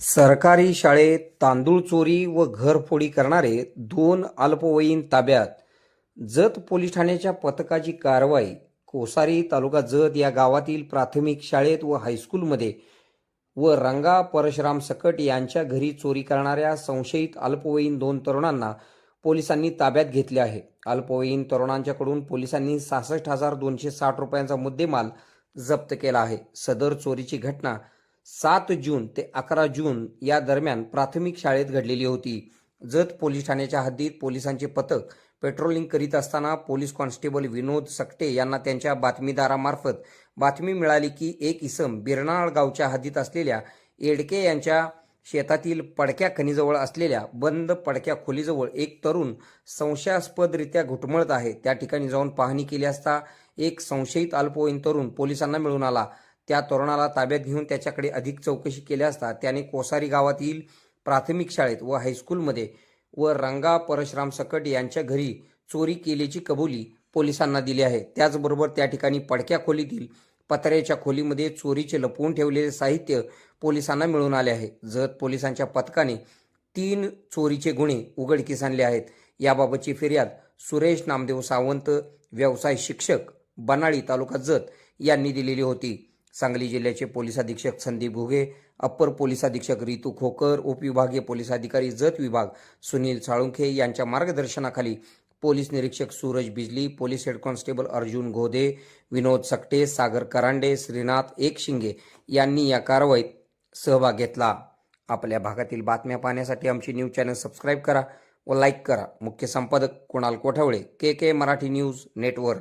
सरकारी शाळेत तांदूळ चोरी व घरफोडी करणारे दोन अल्पवयीन ताब्यात. जत पोलीस ठाण्याच्या पथकाची कारवाई. कोसारी तालुका जत या गावातील प्राथमिक शाळेत व हायस्कूलमध्ये व रंगा परशुराम सकट यांच्या घरी चोरी करणाऱ्या संशयित अल्पवयीन दोन तरुणांना पोलिसांनी ताब्यात घेतले आहे. अल्पवयीन तरुणांच्याकडून पोलिसांनी सहासष्ट हजार दोनशे साठ रुपयांचा मुद्देमाल जप्त केला आहे. सदर चोरीची घटना सात जून ते अकरा जून या दरम्यान प्राथमिक शाळेत घडलेली होती. जत पोलीस ठाण्याच्या हद्दीत पोलिसांचे पथक पेट्रोलिंग करीत असताना पोलीस कॉन्स्टेबल विनोद सकटे यांना त्यांच्या बातमीदारामार्फत बातमी मिळाली की एक इसम बिरनाळ गावच्या हद्दीत असलेल्या येडके यांच्या शेतातील पडक्या खनीजवळ असलेल्या बंद पडक्या खोलीजवळ एक तरुण संशयास्पदरित्या घुटमळत आहे. त्या ठिकाणी जाऊन पाहणी केली असता एक संशयित अल्पवयीन तरुण पोलिसांना मिळून आला. त्या तरुणाला ताब्यात घेऊन त्याच्याकडे अधिक चौकशी केली असता त्याने कोसारी गावातील प्राथमिक शाळेत व हायस्कूलमध्ये व रंगा परशुराम सकट यांच्या घरी चोरी केल्याची कबुली पोलिसांना दिली आहे. त्याचबरोबर त्या ठिकाणी पडक्या खोलीतील पत्र्याच्या खोलीमध्ये चोरीचे लपवून ठेवलेले साहित्य पोलिसांना मिळून आले आहे. जत पोलिसांच्या पथकाने तीन चोरीचे गुन्हे उघडकीस आणले आहेत. याबाबतची फिर्याद सुरेश नामदेव सावंत व्यवसाय शिक्षक बनाळी तालुका जत यांनी दिलेली होती. सांगली जिल्ह्याचे पोलीस अधीक्षक संदीप घुगे अप्पर पोलीस अधीक्षक रितू खोकर उपविभागीय पोलीस अधिकारी जत विभाग सुनील साळुंखे यांच्या मार्गदर्शनाखाली पोलीस निरीक्षक Suraj Bijli police head constable Arjun Ghode Vinod Sakate Sagar Karande Shrinath Ekshinge यांनी या कारवाईत सहभाग घेतला. आपल्या भागातील बातम्या पाहण्यासाठी आमची न्यूज चॅनल सबस्क्राईब करा व लाईक करा. मुख्य संपादक Kunal Kothawale K K Marathi news network.